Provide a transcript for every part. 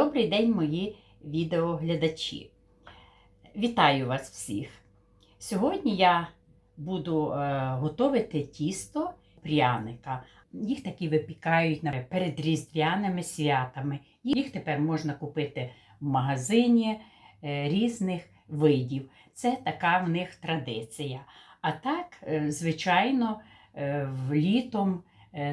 Добрий день, мої відеоглядачі. Вітаю вас всіх! Сьогодні я буду е, готувати тісто пряника. Їх такі випікають перед різдвяними святами. Їх тепер можна купити в магазині е, різних видів. Це така в них традиція. А так, е, звичайно, літом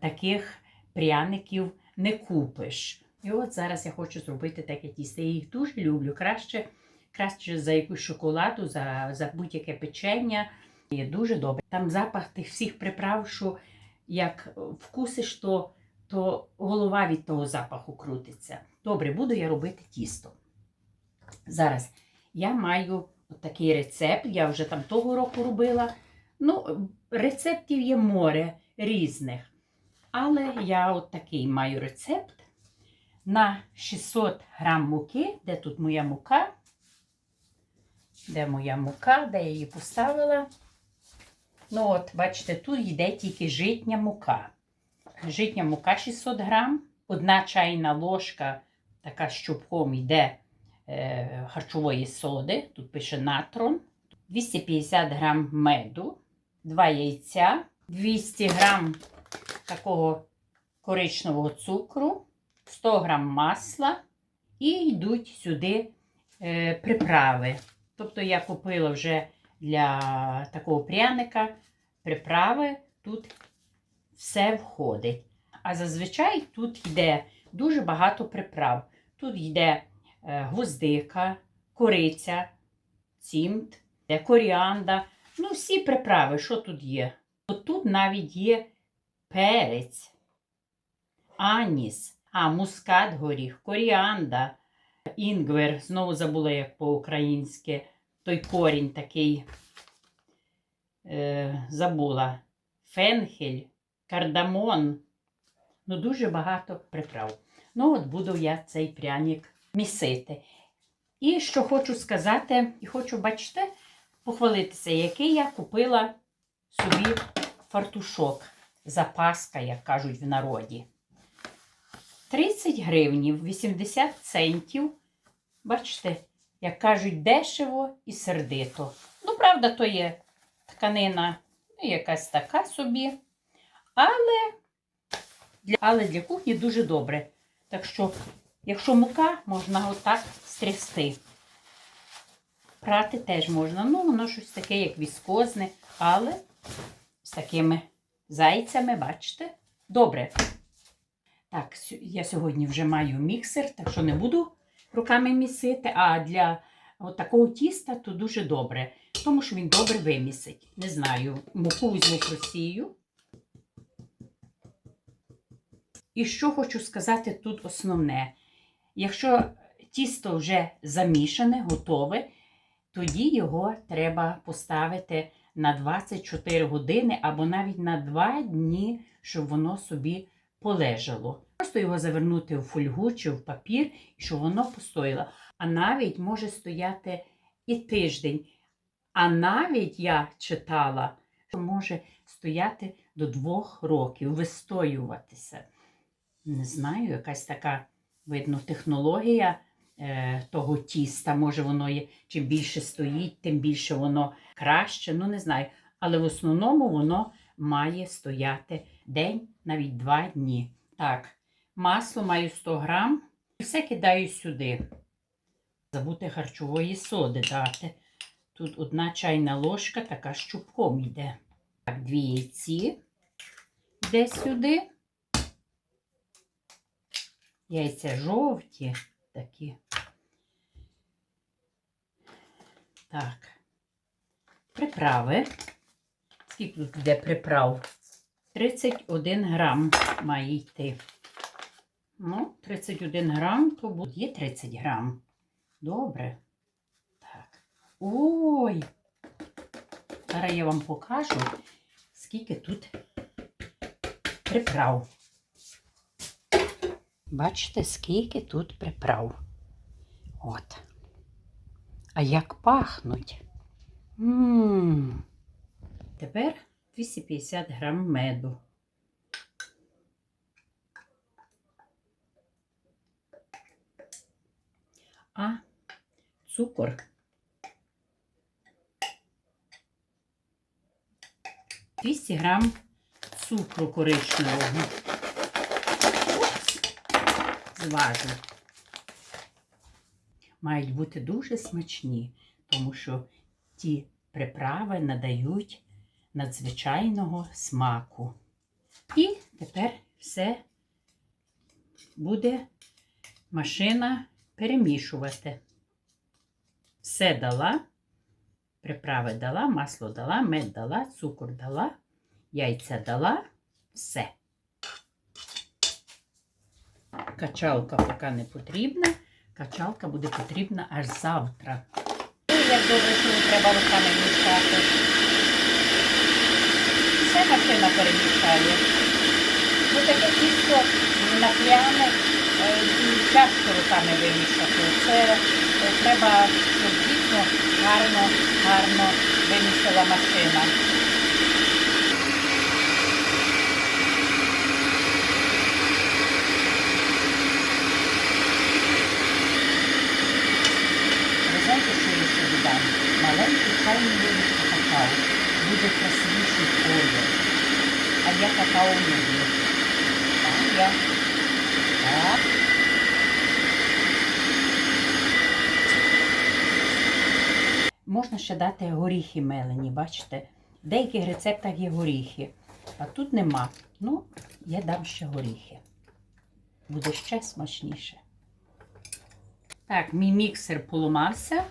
таких пряників не купиш. І от зараз я хочу зробити таке тісто. Я їх дуже люблю. Краще, краще за якусь шоколаду, за, за будь-яке печення. Є дуже добре. Там запах тих всіх приправ, що як вкусиш, то, то голова від того запаху крутиться. Добре, буду я робити тісто. Зараз я маю такий рецепт, я вже там того року робила. Ну, рецептів є море різних. Але я от такий маю рецепт на 600 грам муки. Де тут моя мука? Де моя мука? Де я її поставила? Ну, от, бачите, тут йде тільки житня мука. Житня мука 600 грам, одна чайна ложка, така з чубком йде е, харчової соди. Тут пише натрон, 250 грам меду, 2 яйця, 200 грам такого коричневого цукру, 100 грам масла і йдуть сюди е, приправи. Тобто я купила вже для такого пряника приправи, тут все входить. А зазвичай тут йде дуже багато приправ. Тут йде е, гвоздика, кориця, цімт, е, коріанда. Ну, всі приправи, що тут є. Тут навіть є перець, аніс, а мускат горіх, коріанда, інгвер, знову забула, як по-українськи, той корінь такий е, забула. Фенхель, кардамон. Ну, дуже багато приправ. Ну, от буду я цей пряник місити. І що хочу сказати, і хочу, бачите, похвалитися, який я купила собі фартушок. Запаска, як кажуть в народі. 30 гривнів, 80 центів. Бачите, як кажуть, дешево і сердито. Ну, правда, то є тканина, ну, якась така собі. Але для, але для кухні дуже добре. Так що, якщо мука, можна отак стрясти. Прати теж можна. Ну, воно щось таке, як віскозне, але з такими зайцями, бачите? Добре. Так, я сьогодні вже маю міксер, так що не буду руками місити, а для такого тіста то дуже добре, тому що він добре вимісить. Не знаю, муку візьму просію. І що хочу сказати тут основне. Якщо тісто вже замішане, готове, тоді його треба поставити на 24 години або навіть на 2 дні, щоб воно собі полежало. Просто його завернути в фольгу чи в папір, і щоб воно постояло. А навіть може стояти і тиждень. А навіть я читала, що може стояти до двох років, вистоюватися. Не знаю, якась така, видно, технологія е, того тіста. Може, воно є, чим більше стоїть, тим більше воно краще. Ну, не знаю. Але в основному воно має стояти день, навіть два дні. Так, масло маю 100 грам. І все кидаю сюди. Забути харчової соди дати. Тут одна чайна ложка, така з чубком йде. Так, дві яйці йде сюди. Яйця жовті такі. Так. Приправи. Скільки тут йде приправ? 31 грам має йти. Ну, 31 грам, то буде є 30 грам. Добре. Так. Ой! Зараз я вам покажу, скільки тут приправ. Бачите, скільки тут приправ. От. А як пахнуть. Ммм. Тепер 250 грам меду. а цукор. Двісті грам цукру коричневого. Упс. Зважу. Мають бути дуже смачні, тому що ті приправи надають надзвичайного смаку. І тепер все буде машина перемішувати. Все дала, приправи дала, масло дала, мед дала, цукор дала, яйця дала, все. Качалка поки не потрібна. Качалка буде потрібна аж завтра. Як добре, що не треба руками мішати. Все машина перемішає. Бо таке тісто на пряне часто руками вимішати. Це е, треба, щоб дійсно гарно, гарно вимішала машина. Ви знаєте, що я ще додам? Маленький чайний ложечку какао. Буде красивіший колір. А я какао люблю. А я. Так. Можна ще дати горіхи мелені, бачите? В деяких рецептах є горіхи, а тут нема. Ну, я дам ще горіхи. Буде ще смачніше. Так, мій міксер поламався.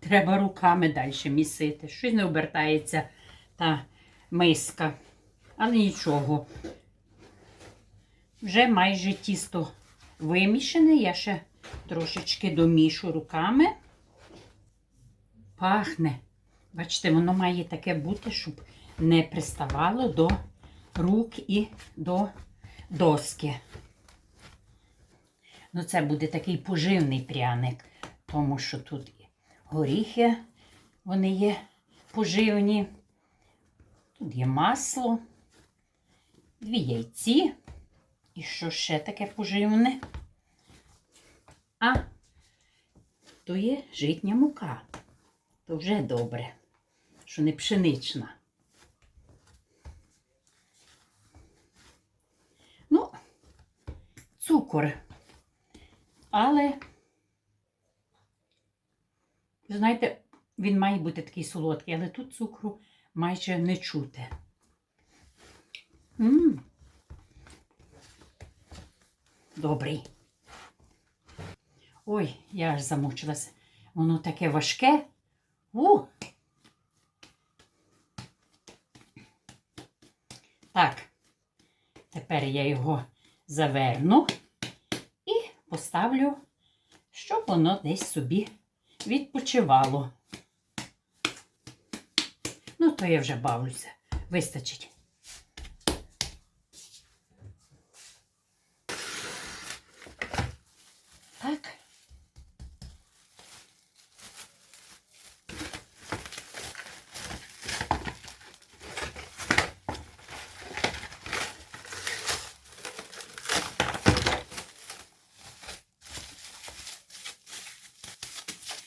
Треба руками далі місити. Щось не обертається та миска. Але нічого. Вже майже тісто вимішане. Я ще трошечки домішу руками. Пахне. Бачите, воно має таке бути, щоб не приставало до рук і до доски. Ну, це буде такий поживний пряник, тому що тут горіхи, вони є поживні. Тут є масло, дві яйці. І що ще таке поживне? А, то є житня мука. То вже добре, що не пшенична. Ну, цукор. Але, знаєте, він має бути такий солодкий, але тут цукру майже не чути. М. Добрий. Ой, я аж замучилася. Воно таке важке. У. Так, тепер я його заверну і поставлю, щоб воно десь собі відпочивало. То я вже бавлюся. Вистачить. Так.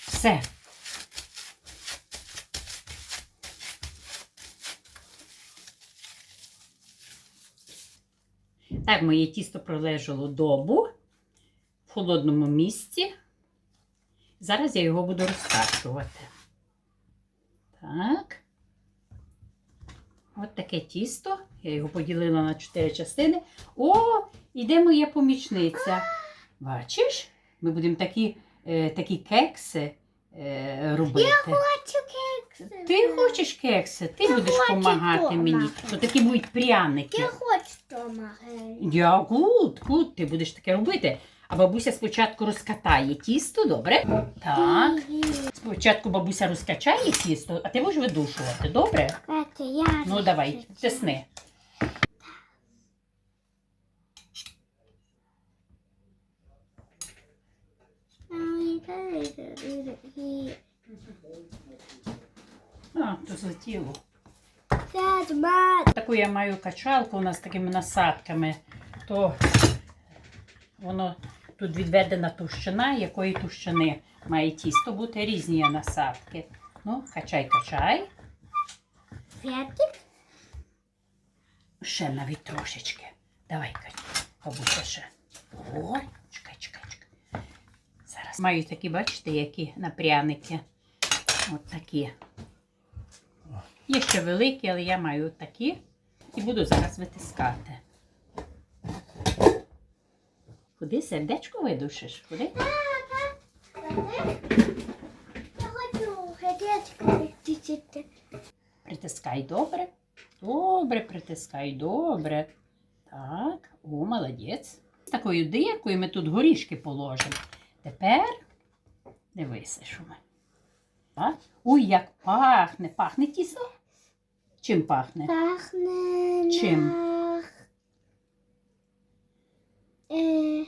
Все. Так, моє тісто пролежало добу в холодному місці. Зараз я його буду розкачувати. Так. От таке тісто. Я його поділила на 4 частини. О, іде моя помічниця. Бачиш? Ми будемо такі, е, такі кекси е, робити. Хочу кекси. Ти хочеш кекси? Ти Я будеш хочу допомагати мені. То такі будуть пряники. Я хочу. Я гуд, гуд, ти будеш таке робити. А бабуся спочатку розкатає тісто, добре? Так. Спочатку бабуся розкачає тісто, а ти можеш видушувати, добре? Ну давай, тисни. А, то злетіло. Таку я маю качалку у нас з такими насадками, то воно тут відведена товщина, якої товщини Має тісто бути різні насадки. Ну, качай, качай. Ще навіть трошечки. Давай, качай. Бабуся ще. О, чекай, чекай, чекай. Зараз маю такі, бачите, які на пряники. От такі. Є ще великі, але я маю такі. І буду зараз витискати. Куди сердечко видушиш? Куди? Притискай добре. Добре, притискай, добре. Так, о, молодець. З такою диркою ми тут горішки положимо. Тепер що ми. Так. Ой, як пахне. Пахне тісто? Чим пахне? Пахне Чим? nach... Е,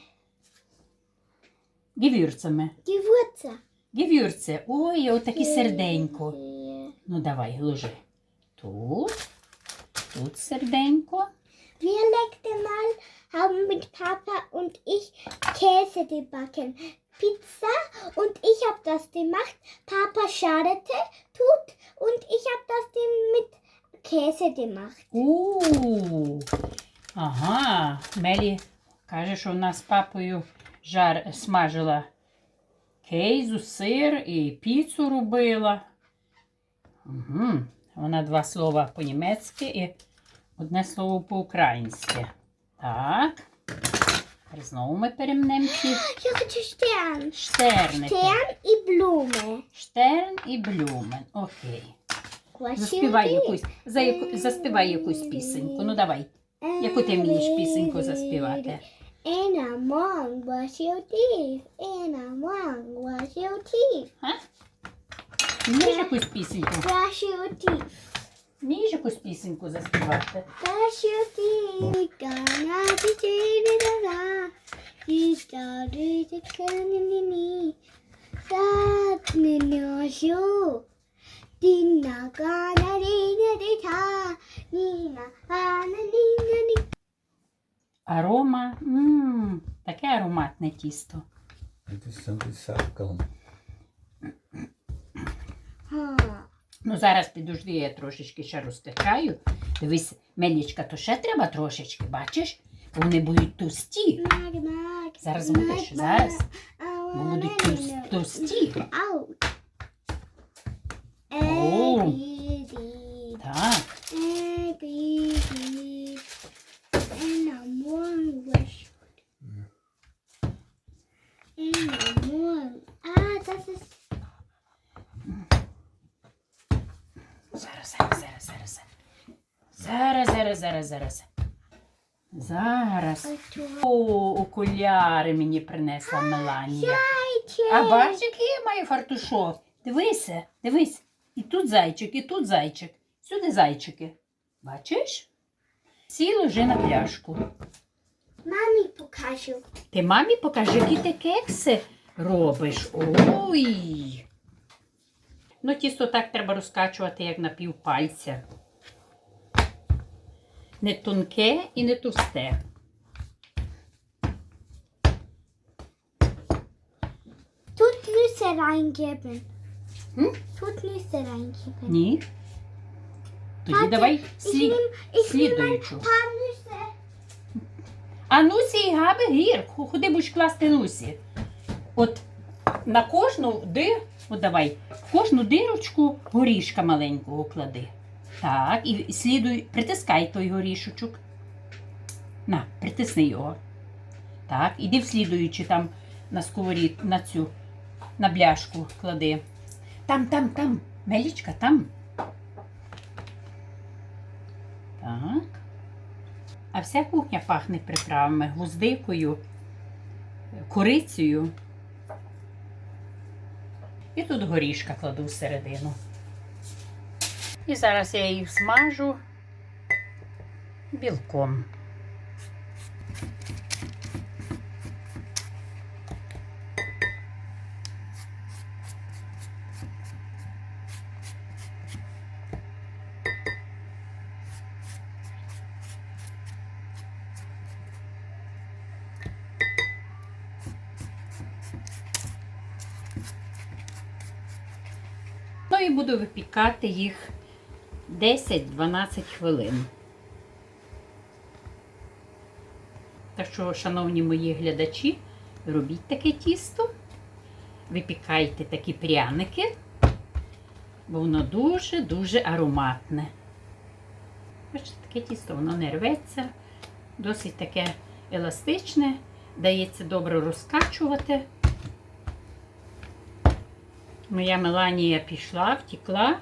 Гівюрцями. Gewürze. Гівюрці. Ой, отакі серденько. Е, Ну давай, ложи. Тут. Тут серденько. Wir letzte Mal haben mit Papa und ich Käse gebacken. Pizza und ich habe das gemacht. Papa schadete, tut und ich habe das mit Käse gemacht. У. Ага. Мелі каже, що вона з папою жар смажила кейзу, сир і піцу робила. Угу. Вона два слова по-німецьки і одне слово по-українськи. Так. Знову ми перемнемо ці Ich hatte Stern. штерники. Stern и Blume. Штерн і блюмен. Окей. Заспівай якусь, за яку, заспівай якусь пісеньку. Ну давай. Яку ти вмієш пісеньку заспівати? In a morning was you deep. In a morning was you deep. Вмієш якусь пісеньку? Was you deep. Вмієш якусь пісеньку заспівати? Was you deep. Gonna be deep. Da da. You started to turn in the knee. That was you. Dina di Арома. Ммм, таке ароматне тісто. Ну зараз підожди, я трошечки ще розтикаю. Дивись, мельничка, то ще треба трошечки, бачиш? Вони будуть товсті. Зараз будеш, зараз. Бо будуть товсті. Зараз, зараз, зараз, зараз. О, окуляри мені принесла Меланія. А бачиш, який я маю фартушок? Дивися, дивись. І тут зайчик, і тут зайчик. Сюди зайчики. Бачиш? Всі ложи на пляшку. Mami покажу. Ти мамі покажи, які ти кекси робиш. Ой. Ну, тісто так треба розкачувати, як на півпальця. Не тонке і не товсте. Tut Nüsse reingeben. Hm? Tut Nüsse reingeben. Ні. Тоді Warte, давай Ich слід. ich ein слідуючу. paar Nüsse. А Нусі і Габи гір. Ху- Куди будеш класти Нусі? От на кожну дир, от давай, в кожну дирочку горішка маленького клади. Так, і слідуй, притискай той горішочок. На, притисни його. Так, іди в слідуючи там на сковорід, на цю, на бляшку клади. Там, там, там, Мелічка, там. Так. А вся кухня пахне приправами, гвоздикою, корицею. І тут горішка кладу всередину. І зараз я її смажу білком. Ну і буду випікати їх 10-12 хвилин. Так що, шановні мої глядачі, робіть таке тісто, випікайте такі пряники, бо воно дуже-дуже ароматне. Бачите, таке тісто, воно не рветься, досить таке еластичне, дається добре розкачувати. Моя Меланія пішла, втекла,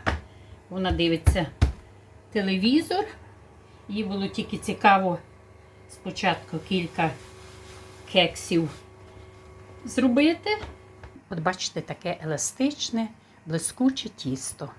вона дивиться телевізор. Їй було тільки цікаво спочатку кілька кексів зробити. От бачите, таке еластичне, блискуче тісто.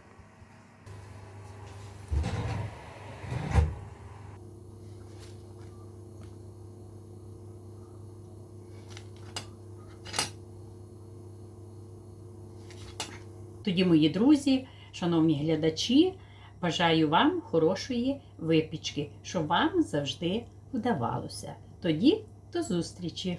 Тоді, мої друзі, шановні глядачі, бажаю вам хорошої випічки, щоб вам завжди вдавалося. Тоді до зустрічі!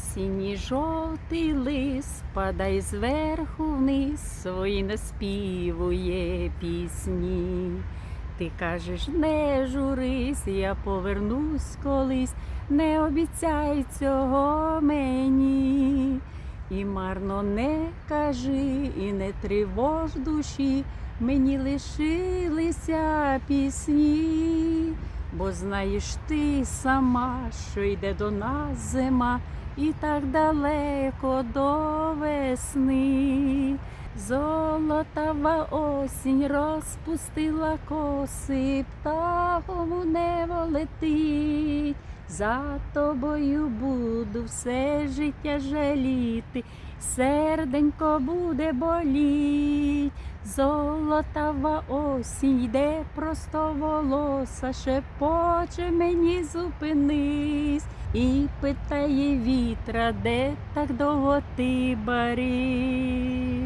Осінній жовтий лис падай зверху вниз, свої наспівує пісні. Ти кажеш, не журись, я повернусь колись, не обіцяй цього мені. І марно не кажи, і не тривож душі, мені лишилися пісні, бо знаєш ти сама, що йде до нас зима, і так далеко до весни. Золотава осінь розпустила коси, птахом у небо летить. За тобою буду все життя жаліти, серденько буде боліть. Золотава осінь йде просто волоса, шепоче мені зупинись. І питає вітра, де так довго ти бариш.